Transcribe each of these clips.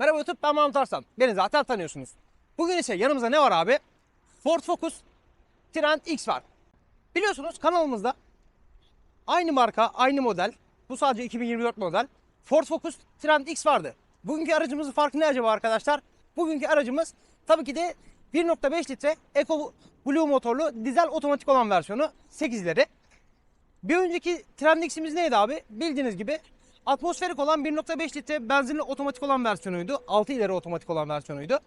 Merhaba YouTube ben Mahmut Arslan. Beni zaten tanıyorsunuz. Bugün ise yanımızda ne var abi? Ford Focus Trend X var. Biliyorsunuz kanalımızda aynı marka, aynı model. Bu sadece 2024 model. Ford Focus Trend X vardı. Bugünkü aracımızın farkı ne acaba arkadaşlar? Bugünkü aracımız tabii ki de 1.5 litre Eco Blue motorlu dizel otomatik olan versiyonu 8'leri. Bir önceki Trend X'imiz neydi abi? Bildiğiniz gibi atmosferik olan 1.5 litre benzinli otomatik olan versiyonuydu. 6 ileri otomatik olan versiyonuydu.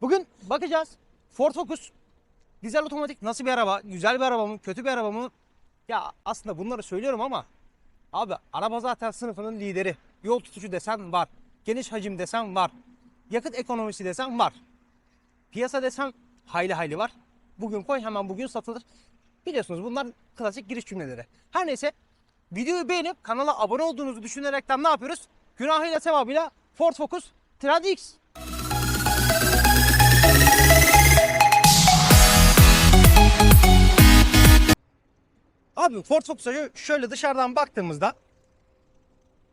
Bugün bakacağız. Ford Focus dizel otomatik nasıl bir araba? Güzel bir araba mı? Kötü bir araba mı? Ya aslında bunları söylüyorum ama abi araba zaten sınıfının lideri. Yol tutucu desen var. Geniş hacim desen var. Yakıt ekonomisi desen var. Piyasa desen hayli hayli var. Bugün koy hemen bugün satılır. Biliyorsunuz bunlar klasik giriş cümleleri. Her neyse videoyu beğenip kanala abone olduğunuzu düşünerekten ne yapıyoruz? Günahıyla sevabıyla Ford Focus Trend. Abi Ford Focus'a şöyle dışarıdan baktığımızda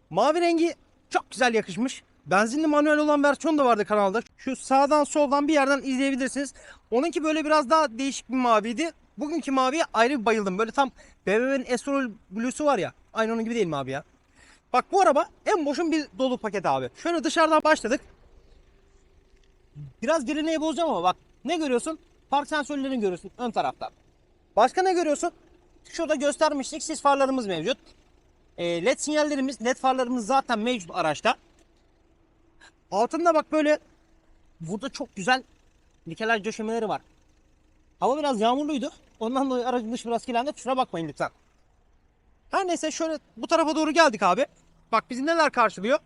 mavi rengi çok güzel yakışmış. Benzinli manuel olan versiyon da vardı kanalda. Şu sağdan soldan bir yerden izleyebilirsiniz. Onunki böyle biraz daha değişik bir maviydi. Bugünkü maviye ayrı bir bayıldım. Böyle tam BMW'nin Estoril Blue'su var ya. Aynı onun gibi değil mi abi ya? Bak bu araba en boşun bir dolu paket abi. Şöyle dışarıdan başladık. Biraz gerineyi bozacağım ama bak ne görüyorsun? Park sensörlerini görüyorsun ön tarafta. Başka ne görüyorsun? Şurada göstermiştik sis farlarımız mevcut. E, LED sinyallerimiz, LED farlarımız zaten mevcut araçta. Altında bak böyle burada çok güzel nikelaj döşemeleri var. Hava biraz yağmurluydu. Ondan dolayı aracın dışı biraz kirlendi. Kusura bakmayın lütfen. Her neyse şöyle bu tarafa doğru geldik abi. Bak bizi neler karşılıyor.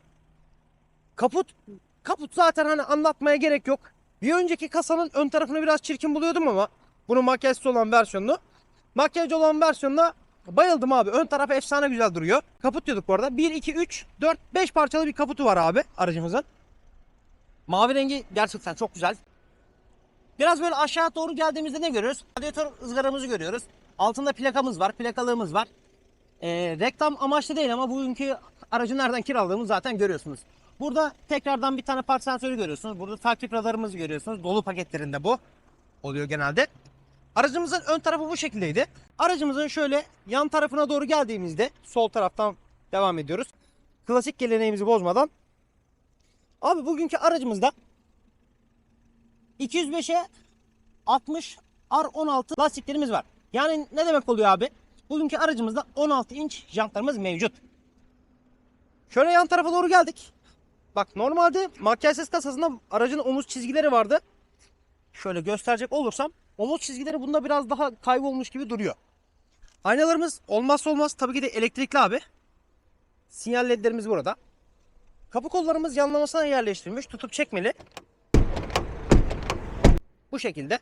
Kaput. Kaput zaten hani anlatmaya gerek yok. Bir önceki kasanın ön tarafını biraz çirkin buluyordum ama bunun makyajsız olan versiyonunu. Makyaj olan versiyonuna bayıldım abi. Ön taraf efsane güzel duruyor. Kaput diyorduk bu arada. 1, 2, 3, 4, 5 parçalı bir kaputu var abi aracımızın. Mavi rengi gerçekten çok güzel. Biraz böyle aşağı doğru geldiğimizde ne görüyoruz? Radyatör ızgaramızı görüyoruz. Altında plakamız var, plakalığımız var. Ee, reklam amaçlı değil ama bugünkü aracı nereden kiraladığımızı zaten görüyorsunuz. Burada tekrardan bir tane park sensörü görüyorsunuz. Burada takip radarımızı görüyorsunuz. Dolu paketlerinde bu oluyor genelde. Aracımızın ön tarafı bu şekildeydi. Aracımızın şöyle yan tarafına doğru geldiğimizde sol taraftan devam ediyoruz. Klasik geleneğimizi bozmadan. Abi bugünkü aracımızda 205'e 60 R16 lastiklerimiz var. Yani ne demek oluyor abi? Bugünkü aracımızda 16 inç jantlarımız mevcut. Şöyle yan tarafa doğru geldik. Bak normalde makyajsız kasasında aracın omuz çizgileri vardı. Şöyle gösterecek olursam omuz çizgileri bunda biraz daha kaybolmuş gibi duruyor. Aynalarımız olmazsa olmaz tabii ki de elektrikli abi. Sinyal ledlerimiz burada. Kapı kollarımız yanlamasına yerleştirilmiş. Tutup çekmeli. Bu şekilde.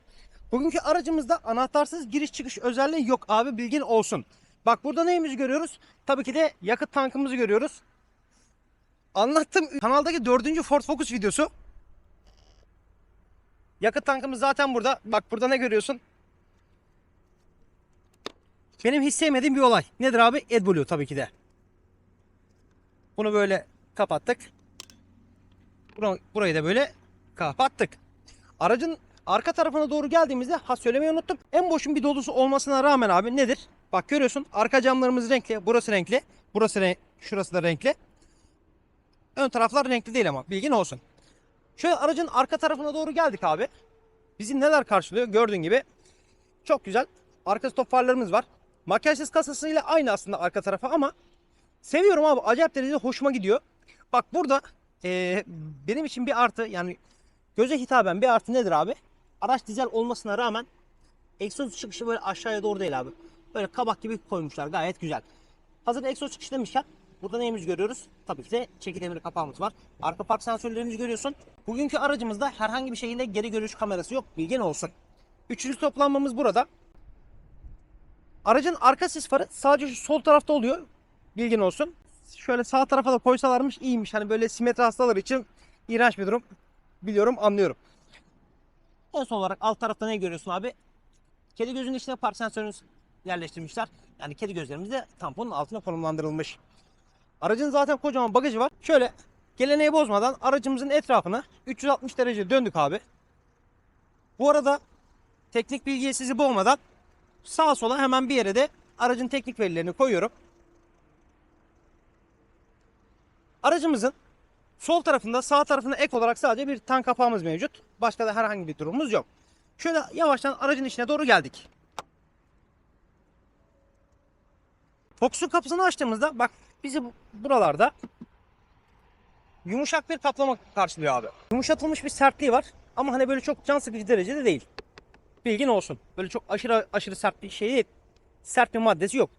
Bugünkü aracımızda anahtarsız giriş çıkış özelliği yok abi bilgin olsun. Bak burada neyimizi görüyoruz? Tabii ki de yakıt tankımızı görüyoruz. Anlattım kanaldaki dördüncü Ford Focus videosu. Yakıt tankımız zaten burada. Bak burada ne görüyorsun? Benim hiç sevmediğim bir olay. Nedir abi? AdBlue tabii ki de. Bunu böyle kapattık. Bura- Burayı da böyle kapattık. Aracın arka tarafına doğru geldiğimizde ha söylemeyi unuttum. En boşun bir dolusu olmasına rağmen abi nedir? Bak görüyorsun arka camlarımız renkli. Burası renkli. Burası renk, şurası da renkli. Ön taraflar renkli değil ama bilgin olsun. Şöyle aracın arka tarafına doğru geldik abi. Bizi neler karşılıyor gördüğün gibi. Çok güzel. Arka stop farlarımız var. Makyajsız kasasıyla aynı aslında arka tarafa ama seviyorum abi. Acayip derecede hoşuma gidiyor. Bak burada eee, benim için bir artı yani göze hitaben bir artı nedir abi? Araç dizel olmasına rağmen egzoz çıkışı böyle aşağıya doğru değil abi. Böyle kabak gibi koymuşlar gayet güzel. Hazır egzoz çıkışı demişken burada neyimizi görüyoruz? Tabii ki de çeki kapağımız var. Arka park sensörlerimizi görüyorsun. Bugünkü aracımızda herhangi bir şekilde geri görüş kamerası yok. Bilgin olsun. Üçüncü toplanmamız burada. Aracın arka sis farı sadece şu sol tarafta oluyor. Bilgin olsun. Şöyle sağ tarafa da koysalarmış iyiymiş. Hani böyle simetri hastaları için iğrenç bir durum. Biliyorum anlıyorum. En son olarak alt tarafta ne görüyorsun abi? Kedi gözünün içine park sensörünü yerleştirmişler. Yani kedi gözlerimiz de tamponun altına konumlandırılmış. Aracın zaten kocaman bagajı var. Şöyle Geleneği bozmadan aracımızın etrafını 360 derece döndük abi. Bu arada teknik bilgiye sizi boğmadan sağa sola hemen bir yere de aracın teknik verilerini koyuyorum. Aracımızın sol tarafında sağ tarafında ek olarak sadece bir tank kapağımız mevcut. Başka da herhangi bir durumumuz yok. Şöyle yavaştan aracın içine doğru geldik. Fox'un kapısını açtığımızda bak bizi bu- buralarda yumuşak bir kaplama karşılıyor abi. Yumuşatılmış bir sertliği var ama hani böyle çok can sıkıcı derecede değil. Bilgin olsun. Böyle çok aşırı aşırı sert bir şey. Sert bir maddesi yok.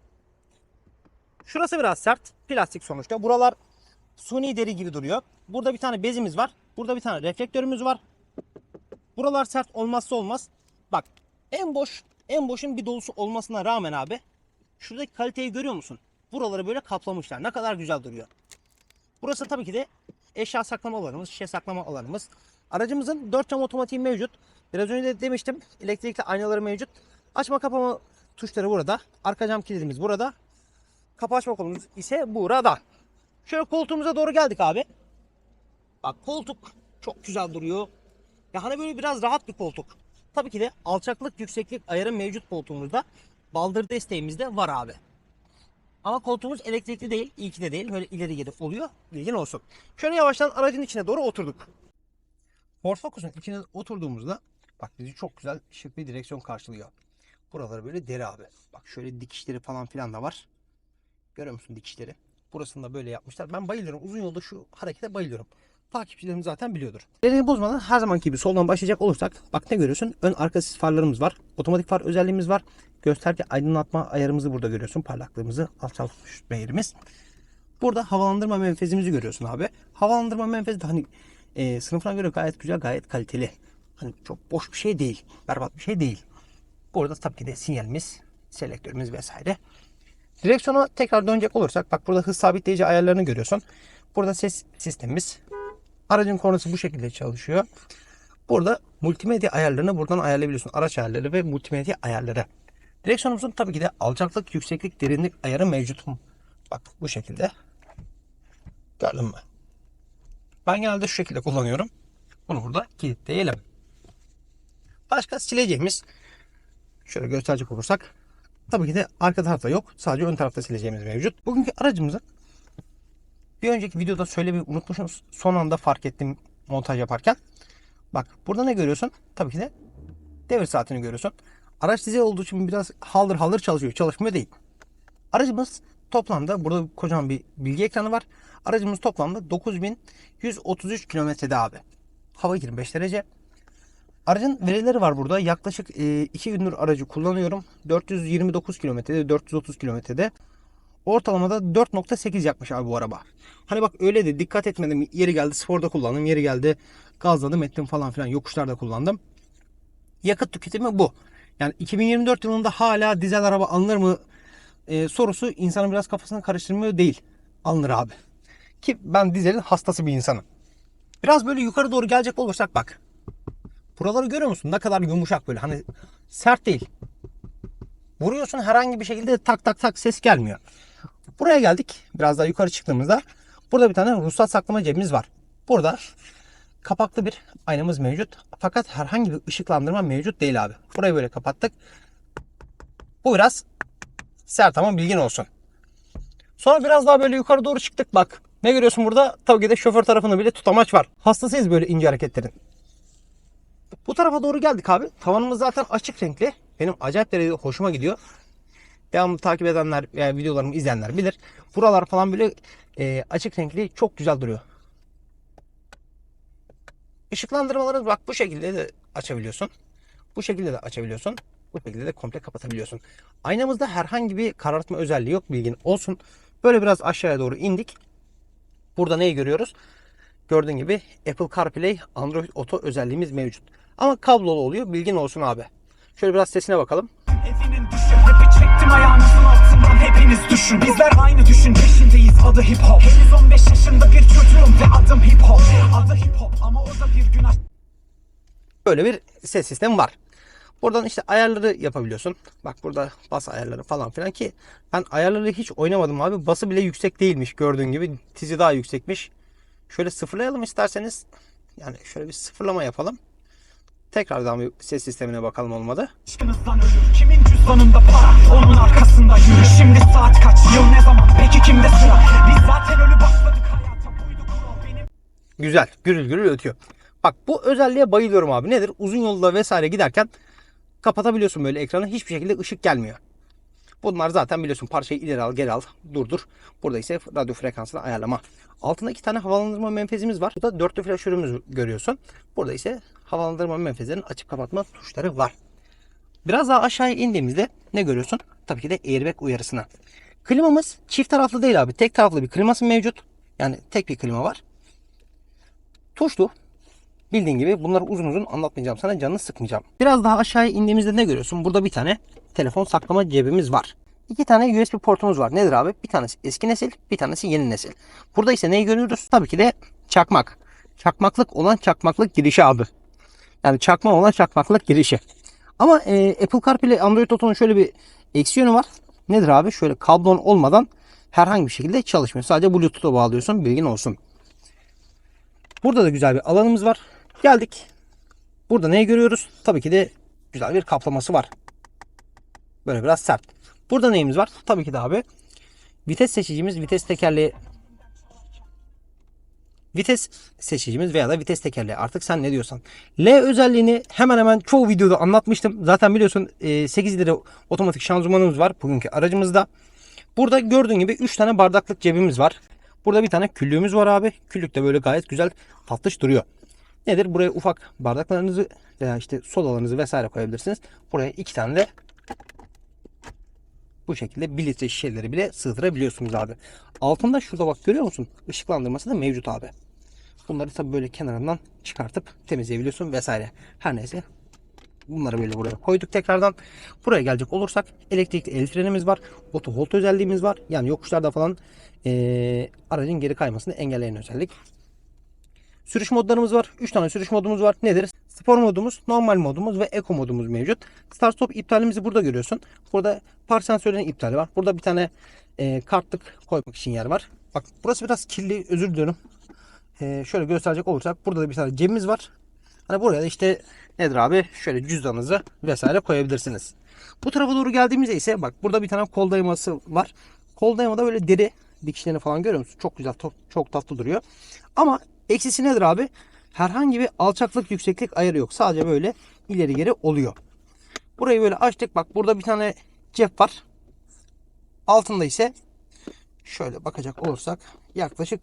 Şurası biraz sert. Plastik sonuçta. Buralar suni deri gibi duruyor. Burada bir tane bezimiz var. Burada bir tane reflektörümüz var. Buralar sert olmazsa olmaz. Bak en boş en boşun bir dolusu olmasına rağmen abi şuradaki kaliteyi görüyor musun? Buraları böyle kaplamışlar. Ne kadar güzel duruyor. Burası tabii ki de eşya saklama alanımız, şişe saklama alanımız. Aracımızın 4 cam otomatiği mevcut. Biraz önce de demiştim elektrikli aynaları mevcut. Açma kapama tuşları burada. Arka cam kilidimiz burada. Kapı açma kolumuz ise burada. Şöyle koltuğumuza doğru geldik abi. Bak koltuk çok güzel duruyor. Ya hani böyle biraz rahat bir koltuk. Tabii ki de alçaklık yükseklik ayarı mevcut koltuğumuzda. Baldır desteğimiz de var abi. Ama koltuğumuz elektrikli değil. İyi ki de değil. Böyle ileri geri oluyor. Bilgin olsun. Şöyle yavaştan aracın içine doğru oturduk. Ford Focus'un içine oturduğumuzda bak bizi çok güzel şık bir direksiyon karşılıyor. Buraları böyle deri abi. Bak şöyle dikişleri falan filan da var. Görüyor musun dikişleri? Burasını da böyle yapmışlar. Ben bayılıyorum. Uzun yolda şu harekete bayılıyorum. Takipçilerim zaten biliyordur. Geleneği bozmadan her zamanki gibi soldan başlayacak olursak bak ne görüyorsun? Ön arka sis farlarımız var. Otomatik far özelliğimiz var. Gösterge aydınlatma ayarımızı burada görüyorsun. Parlaklığımızı alçaltmış yerimiz. Burada havalandırma menfezimizi görüyorsun abi. Havalandırma menfezi de hani e, sınıfına göre gayet güzel, gayet kaliteli. Hani çok boş bir şey değil. Berbat bir şey değil. Burada tabii ki de sinyalimiz, selektörümüz vesaire. Direksiyona tekrar dönecek olursak bak burada hız sabitleyici ayarlarını görüyorsun. Burada ses sistemimiz. Aracın kornası bu şekilde çalışıyor. Burada multimedya ayarlarını buradan ayarlayabiliyorsun. Araç ayarları ve multimedya ayarları. Direksiyonumuzun tabii ki de alçaklık, yükseklik, derinlik ayarı mevcut. Bak bu şekilde. Gördün mü? Ben genelde şu şekilde kullanıyorum. Bunu burada kilitleyelim. Başka sileceğimiz şöyle gösterecek olursak tabii ki de arka tarafta yok. Sadece ön tarafta sileceğimiz mevcut. Bugünkü aracımızın bir önceki videoda söylemeyi unutmuşum. Son anda fark ettim montaj yaparken. Bak burada ne görüyorsun? Tabii ki de devir saatini görüyorsun. Araç dizel olduğu için biraz haldır haldır çalışıyor. Çalışmıyor değil. Aracımız toplamda burada kocaman bir bilgi ekranı var. Aracımız toplamda 9133 kilometrede abi. Hava 25 derece. Aracın verileri var burada. Yaklaşık 2 gündür aracı kullanıyorum. 429 kilometrede, 430 kilometrede. Ortalamada 4.8 yakmış abi bu araba. Hani bak öyle de dikkat etmedim. Yeri geldi sporda kullandım. Yeri geldi gazladım ettim falan filan. Yokuşlarda kullandım. Yakıt tüketimi bu. Yani 2024 yılında hala dizel araba alınır mı e, sorusu insanın biraz kafasını karıştırmıyor değil. Alınır abi. Ki ben dizelin hastası bir insanım. Biraz böyle yukarı doğru gelecek olursak bak. Buraları görüyor musun? Ne kadar yumuşak böyle. Hani sert değil. Vuruyorsun herhangi bir şekilde tak tak tak ses gelmiyor. Buraya geldik. Biraz daha yukarı çıktığımızda burada bir tane ruhsat saklama cebimiz var. Burada kapaklı bir aynamız mevcut. Fakat herhangi bir ışıklandırma mevcut değil abi. Burayı böyle kapattık. Bu biraz sert ama bilgin olsun. Sonra biraz daha böyle yukarı doğru çıktık bak. Ne görüyorsun burada? Tabii ki de şoför tarafında bile tutamaç var. Hastasıyız böyle ince hareketlerin. Bu tarafa doğru geldik abi. Tavanımız zaten açık renkli. Benim acayip derecede hoşuma gidiyor. Devamlı takip edenler veya videolarımı izleyenler bilir. Buralar falan böyle e, açık renkli çok güzel duruyor. Işıklandırmaları bak bu şekilde de açabiliyorsun. Bu şekilde de açabiliyorsun. Bu şekilde de komple kapatabiliyorsun. Aynamızda herhangi bir karartma özelliği yok bilgin olsun. Böyle biraz aşağıya doğru indik. Burada neyi görüyoruz? Gördüğün gibi Apple CarPlay, Android Auto özelliğimiz mevcut. Ama kablolu oluyor bilgin olsun abi. Şöyle biraz sesine bakalım. Evinin düşün Rap'i çektim ayağınızın altından hepiniz düşün Bizler aynı düşün peşindeyiz adı hip hop Henüz 15 yaşında bir çocuğum ve adım hip hop Adı hip hop ama o da bir gün Böyle bir ses sistemi var. Buradan işte ayarları yapabiliyorsun. Bak burada bas ayarları falan filan ki ben ayarları hiç oynamadım abi. Bası bile yüksek değilmiş gördüğün gibi. Tizi daha yüksekmiş. Şöyle sıfırlayalım isterseniz. Yani şöyle bir sıfırlama yapalım. Tekrardan bir ses sistemine bakalım olmadı. Aşkınızdan ölür Kimin cüzdanında para Onun arkasında yürü Şimdi saat kaç Yıl ne zaman Peki kimde sıra Biz zaten ölü başladık hayata Buydu kural benim Güzel. Gürül gürül ötüyor. Bak bu özelliğe bayılıyorum abi. Nedir? Uzun yolda vesaire giderken kapatabiliyorsun böyle ekranı. Hiçbir şekilde ışık gelmiyor. Bunlar zaten biliyorsun parçayı ileri al geri al durdur. Burada ise radyo frekansını ayarlama. Altında iki tane havalandırma menfezimiz var. Burada dörtlü flaşörümüz görüyorsun. Burada ise havalandırma menfezlerinin açıp kapatma tuşları var. Biraz daha aşağıya indiğimizde ne görüyorsun? Tabii ki de airbag uyarısına. Klimamız çift taraflı değil abi. Tek taraflı bir kliması mevcut. Yani tek bir klima var. Tuşlu. Bildiğin gibi bunları uzun uzun anlatmayacağım sana canını sıkmayacağım. Biraz daha aşağıya indiğimizde ne görüyorsun? Burada bir tane telefon saklama cebimiz var. İki tane USB portumuz var. Nedir abi? Bir tanesi eski nesil, bir tanesi yeni nesil. Burada ise neyi görüyoruz? Tabii ki de çakmak. Çakmaklık olan çakmaklık girişi abi. Yani çakma olan çakmaklık girişi. Ama e, Apple CarPlay Android Auto'nun şöyle bir eksi yönü var. Nedir abi? Şöyle kablon olmadan herhangi bir şekilde çalışmıyor. Sadece Bluetooth'a bağlıyorsun. Bilgin olsun. Burada da güzel bir alanımız var. Geldik. Burada neyi görüyoruz? Tabii ki de güzel bir kaplaması var. Böyle biraz sert. Burada neyimiz var? Tabii ki de abi vites seçicimiz, vites tekerleği vites seçicimiz veya da vites tekerleği artık sen ne diyorsan. L özelliğini hemen hemen çoğu videoda anlatmıştım. Zaten biliyorsun e, 8 lira otomatik şanzımanımız var bugünkü aracımızda. Burada gördüğün gibi 3 tane bardaklık cebimiz var. Burada bir tane küllüğümüz var abi. Küllük de böyle gayet güzel tatlış duruyor. Nedir? Buraya ufak bardaklarınızı veya işte sodalarınızı vesaire koyabilirsiniz. Buraya iki tane de bu şekilde 1 litre şişeleri bile sığdırabiliyorsunuz abi. Altında şurada bak görüyor musun? Işıklandırması da mevcut abi. Bunları tabi böyle kenarından çıkartıp temizleyebiliyorsun vesaire. Her neyse. Bunları böyle buraya koyduk tekrardan. Buraya gelecek olursak elektrikli el frenimiz var. Auto hold özelliğimiz var. Yani yokuşlarda falan eee, aracın geri kaymasını engelleyen özellik. Sürüş modlarımız var. 3 tane sürüş modumuz var. Nedir? Spor modumuz, normal modumuz ve eco modumuz mevcut. Start stop iptalimizi burada görüyorsun. Burada park sensörlerinin iptali var. Burada bir tane e, kartlık koymak için yer var. Bak burası biraz kirli. Özür diliyorum. E, şöyle gösterecek olursak burada da bir tane cebimiz var. Hani buraya da işte nedir abi? Şöyle cüzdanınızı vesaire koyabilirsiniz. Bu tarafa doğru geldiğimizde ise bak burada bir tane kol dayaması var. Kol dayamada böyle deri dikişlerini falan görüyor musun? Çok güzel, çok, çok tatlı duruyor. Ama eksisi nedir abi? Herhangi bir alçaklık yükseklik ayarı yok. Sadece böyle ileri geri oluyor. Burayı böyle açtık. Bak burada bir tane cep var. Altında ise şöyle bakacak olursak yaklaşık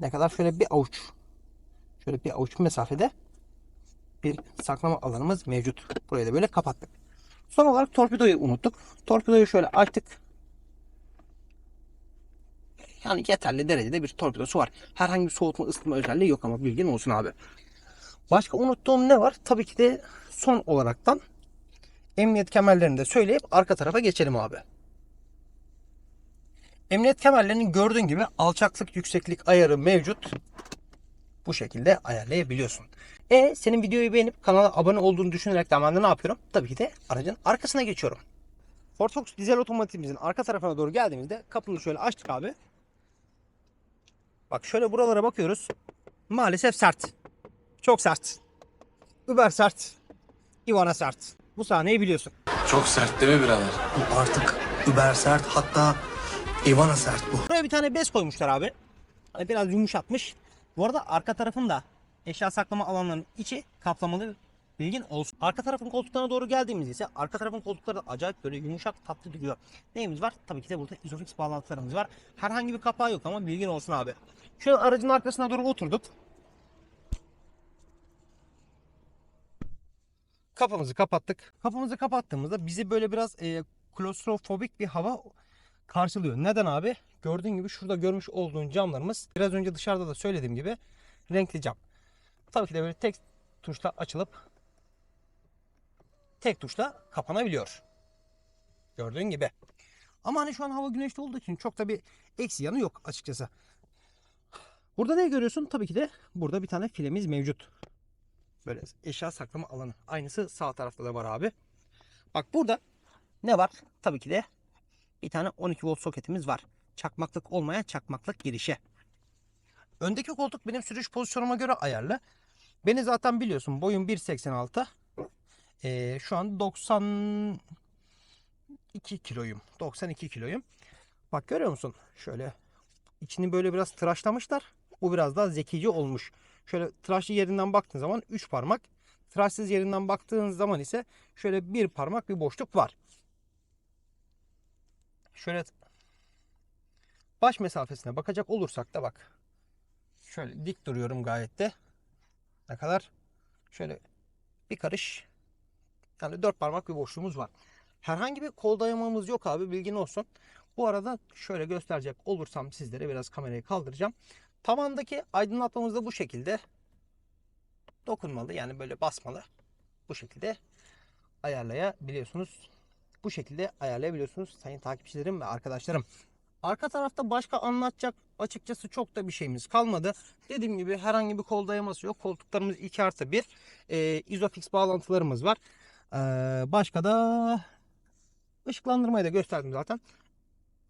ne kadar şöyle bir avuç şöyle bir avuç mesafede bir saklama alanımız mevcut. Burayı da böyle kapattık. Son olarak torpidoyu unuttuk. Torpidoyu şöyle açtık. Yani yeterli derecede bir torpidosu var. Herhangi bir soğutma ısıtma özelliği yok ama bilgin olsun abi. Başka unuttuğum ne var? Tabii ki de son olaraktan emniyet kemerlerini de söyleyip arka tarafa geçelim abi. Emniyet kemerlerinin gördüğün gibi alçaklık yükseklik ayarı mevcut. Bu şekilde ayarlayabiliyorsun. E senin videoyu beğenip kanala abone olduğunu düşünerek de ben de ne yapıyorum? Tabii ki de aracın arkasına geçiyorum. Ford Focus dizel otomatikimizin arka tarafına doğru geldiğimizde kapını şöyle açtık abi. Bak şöyle buralara bakıyoruz. Maalesef sert. Çok sert. Uber sert. Ivana sert. Bu sahneyi biliyorsun. Çok sert değil mi birader? Bu artık Uber sert hatta Ivana sert bu. Buraya bir tane bez koymuşlar abi. Hani biraz yumuşatmış. Bu arada arka tarafında eşya saklama alanlarının içi kaplamalı bilgin olsun. Arka tarafın koltuklarına doğru geldiğimizde ise arka tarafın koltukları da acayip böyle yumuşak tatlı duruyor. Neyimiz var? Tabii ki de burada Isofix bağlantılarımız var. Herhangi bir kapağı yok ama bilgin olsun abi. Şöyle aracın arkasına doğru oturduk. Kapımızı kapattık. Kapımızı kapattığımızda bizi böyle biraz e, klostrofobik bir hava karşılıyor. Neden abi? Gördüğün gibi şurada görmüş olduğun camlarımız biraz önce dışarıda da söylediğim gibi renkli cam. Tabii ki de böyle tek tuşla açılıp tek tuşla kapanabiliyor. Gördüğün gibi. Ama hani şu an hava güneşli olduğu için çok da bir eksi yanı yok açıkçası. Burada ne görüyorsun? Tabii ki de burada bir tane filemiz mevcut. Böyle eşya saklama alanı. Aynısı sağ tarafta da var abi. Bak burada ne var? Tabii ki de bir tane 12 volt soketimiz var. Çakmaklık olmayan çakmaklık girişi. Öndeki koltuk benim sürüş pozisyonuma göre ayarlı. Beni zaten biliyorsun boyum 1.86. Ee, şu an 92 kiloyum. 92 kiloyum. Bak görüyor musun? Şöyle içini böyle biraz tıraşlamışlar. Bu biraz daha zekice olmuş. Şöyle tıraşlı yerinden baktığın zaman 3 parmak. Tıraşsız yerinden baktığın zaman ise şöyle bir parmak bir boşluk var. Şöyle baş mesafesine bakacak olursak da bak. Şöyle dik duruyorum gayet de. Ne kadar? Şöyle bir karış. Yani dört parmak bir boşluğumuz var. Herhangi bir kol dayamamız yok abi bilgin olsun. Bu arada şöyle gösterecek olursam sizlere biraz kamerayı kaldıracağım. Tavandaki aydınlatmamız da bu şekilde. Dokunmalı yani böyle basmalı. Bu şekilde ayarlayabiliyorsunuz. Bu şekilde ayarlayabiliyorsunuz sayın takipçilerim ve arkadaşlarım. Arka tarafta başka anlatacak açıkçası çok da bir şeyimiz kalmadı. Dediğim gibi herhangi bir kol dayaması yok. Koltuklarımız 2 artı 1. Ee, Isofix bağlantılarımız var. Ee, başka da ışıklandırmayı da gösterdim zaten.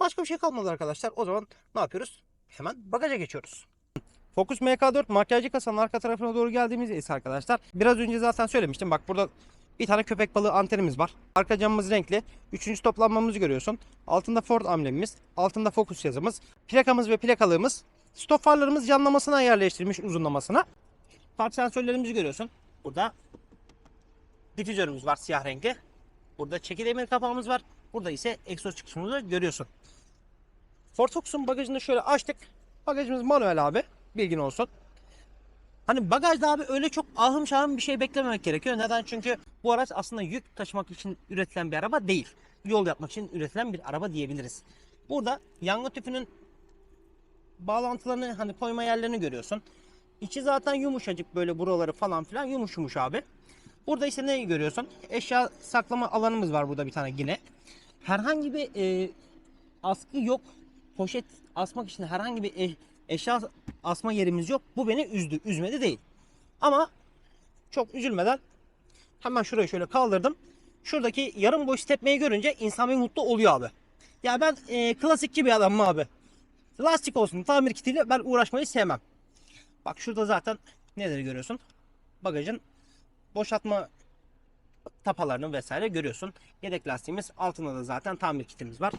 Başka bir şey kalmadı arkadaşlar. O zaman ne yapıyoruz? Hemen bagaja geçiyoruz. Focus MK4 makyajcı kasanın arka tarafına doğru geldiğimizde ise arkadaşlar biraz önce zaten söylemiştim. Bak burada bir tane köpek balığı antenimiz var. Arka camımız renkli. Üçüncü toplanmamızı görüyorsun. Altında Ford amblemimiz. Altında Focus yazımız. Plakamız ve plakalığımız. Stop farlarımız yanlamasına yerleştirilmiş uzunlamasına. Park sensörlerimizi görüyorsun. Burada difüzörümüz var siyah renkli. Burada çekil emir kapağımız var. Burada ise egzoz çıkışımızı görüyorsun. Ford Focus'un bagajını şöyle açtık. Bagajımız manuel abi. Bilgin olsun. Hani bagajda abi öyle çok ahım şahım bir şey beklememek gerekiyor. Neden? Çünkü bu araç aslında yük taşımak için üretilen bir araba değil. Yol yapmak için üretilen bir araba diyebiliriz. Burada yangın tüpünün bağlantılarını hani koyma yerlerini görüyorsun. İçi zaten yumuşacık böyle buraları falan filan yumuş yumuş abi. Burada ise neyi görüyorsun? Eşya saklama alanımız var burada bir tane yine. Herhangi bir e, askı yok. Poşet asmak için herhangi bir e- eşya asma yerimiz yok. Bu beni üzdü. Üzmedi değil. Ama çok üzülmeden hemen şurayı şöyle kaldırdım. Şuradaki yarım boş tepmeyi görünce insan bir mutlu oluyor abi. Ya ben e, klasikçi bir adamım abi. Lastik olsun tamir kitiyle ben uğraşmayı sevmem. Bak şurada zaten neleri görüyorsun? Bagajın boşaltma tapalarını vesaire görüyorsun. Yedek lastiğimiz altında da zaten tamir kitimiz var.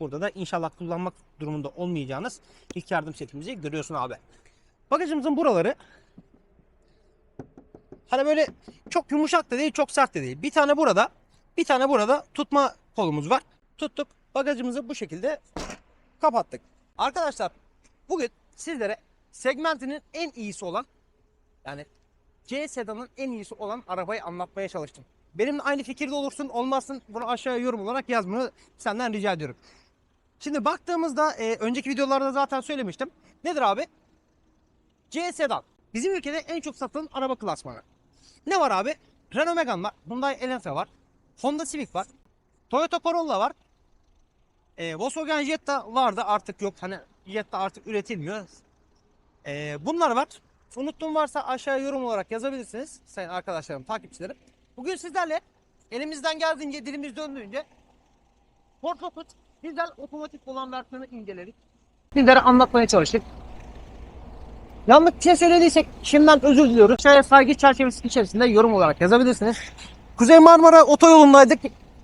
Burada da inşallah kullanmak durumunda olmayacağınız ilk yardım setimizi görüyorsun abi. Bagajımızın buraları hani böyle çok yumuşak da değil çok sert de değil. Bir tane burada bir tane burada tutma kolumuz var. Tuttuk bagajımızı bu şekilde kapattık. Arkadaşlar bugün sizlere segmentinin en iyisi olan yani C sedanın en iyisi olan arabayı anlatmaya çalıştım. Benimle aynı fikirde olursun olmazsın bunu aşağıya yorum olarak yazmanı senden rica ediyorum. Şimdi baktığımızda e, önceki videolarda zaten söylemiştim. Nedir abi? C sedan. Bizim ülkede en çok satılan araba klasmanı. Ne var abi? Renault Megane var. Hyundai Elantra var. Honda Civic var. Toyota Corolla var. E, Volkswagen Jetta vardı artık yok. Hani Jetta artık üretilmiyor. E, bunlar var. Unuttuğum varsa aşağıya yorum olarak yazabilirsiniz. Sayın arkadaşlarım, takipçilerim. Bugün sizlerle elimizden geldiğince, dilimiz döndüğünce Ford Focus bizden otomatik olan versiyonu inceledik. Sizlere anlatmaya çalıştık. Yanlış bir şey söylediysek şimdiden özür diliyoruz. Aşağıya saygı çerçevesi içerisinde yorum olarak yazabilirsiniz. Kuzey Marmara otoyolundaydık.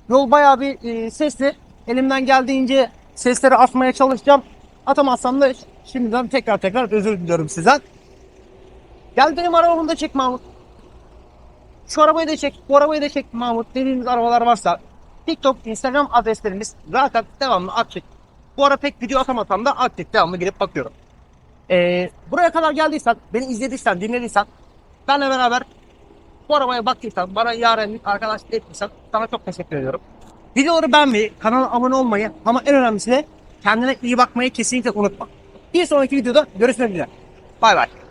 Yol bayağı bir e, sesli. Elimden geldiğince sesleri atmaya çalışacağım. Atamazsam da şimdiden tekrar tekrar özür diliyorum sizden. Gel benim arabamı da çek Mahmut. Şu arabayı da çek, bu arabayı da çek Mahmut dediğiniz arabalar varsa TikTok, Instagram adreslerimiz zaten devamlı aktif. Bu ara pek video atamasam da aktif devamlı girip bakıyorum. Ee, buraya kadar geldiysen, beni izlediysen, dinlediysen benle beraber bu arabaya baktıysan, bana yarenlik arkadaşlık ettiysen sana çok teşekkür ediyorum. Videoları beğenmeyi, kanala abone olmayı ama en önemlisi de kendine iyi bakmayı kesinlikle unutma. Bir sonraki videoda görüşmek üzere. Bay bay.